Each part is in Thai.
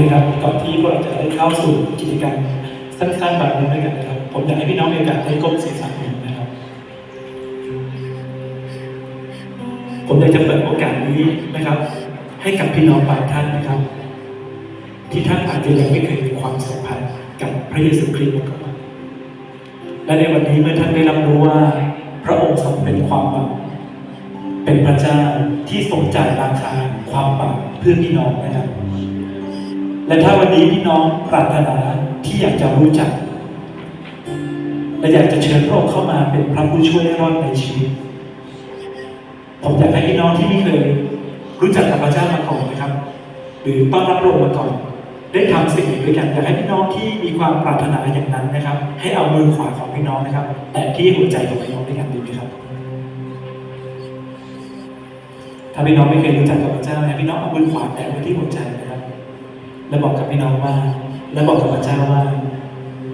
นะครับก่อนที่พวกเราจะได้เข้าสู่กิจกรรมสั้นๆแบบนี้ด้วยกันนะครับ ผมอยากให้พี่น้องมีโอกาสได้ก้มศีรษะหนึ่งนะครับ ผมอยากจะเปิดโอกาสนี้นะครับ ให้กับพี่น้องบางท่านนะครับ ที่ท่านอาจจะยังไม่เคยมีความสัมพันธ์กับพระเยซูคริสต์มาก่อนและในวันนี้เมื่อท่านได้รับรู้ว่า พระองค์ทรงเป็นความบาป เป็นพระเจ้าที่ทรงจ่ายราคาความบาปเพื่อพี่น้องนะครับ และถ้าวันนี้พี่น้องปรารถนาที่อยากจะรู้จัก และอยากจะเชิญพระองค์เข้ามาเป็นพระผู้ช่วยให้รอดในชีวิต ผมอยากให้พี่น้องที่ไม่เคยรู้จักกับพระเจ้ามาก่อนนะครับ หรือต้อนรับพระองค์มาก่อนได้ทำสิ่งนี้ด้วยกันอยากให้พี่น้องที่มีความปรารถนาอย่างนั้นนะครับ ให้เอามือขวาของพี่น้องนะครับ แต่ที่หัวใจของพี่น้องด้วยกันดีไหมครับ ถ้าพี่น้องไม่เคยรู้จักกับพระเจ้านะพี่น้องเอามือขวาแตะไว้ที่หัวใจนะครับ แล้วบอกกับพี่น้องว่า แล้วบอกกับพระเจ้าว่า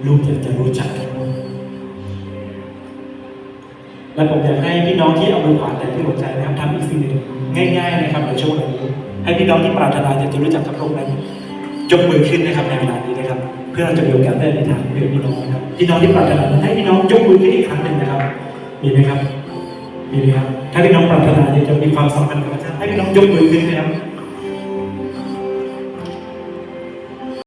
ลูกอยากจะรู้จักกันและผมอยากให้พี่น้องที่เอามือขวาแตะที่หัวใจนะครับทำอีกสิ่งหนึ่งง่าย ๆ นะครับในช่วงนี้ให้พี่น้องที่ปรารถนาอยากจะรู้จักกับพระองค์นั้นยกมือขึ้นนะครับในเวลานี้นะครับ เพื่อเราจะมีโอกาสได้อธิษฐานเพื่อพี่น้องนะครับพี่น้องที่ปรารถนาให้พี่น้องยกมือขึ้นอีกครั้งหนึ่งนะครับมีไหมครับ มีไหมครับ ถ้าพี่น้องปรารถนาอยากจะมีความสัมพันธ์กับพระเจ้าให้พี่น้องยกมือขึ้นนะครับ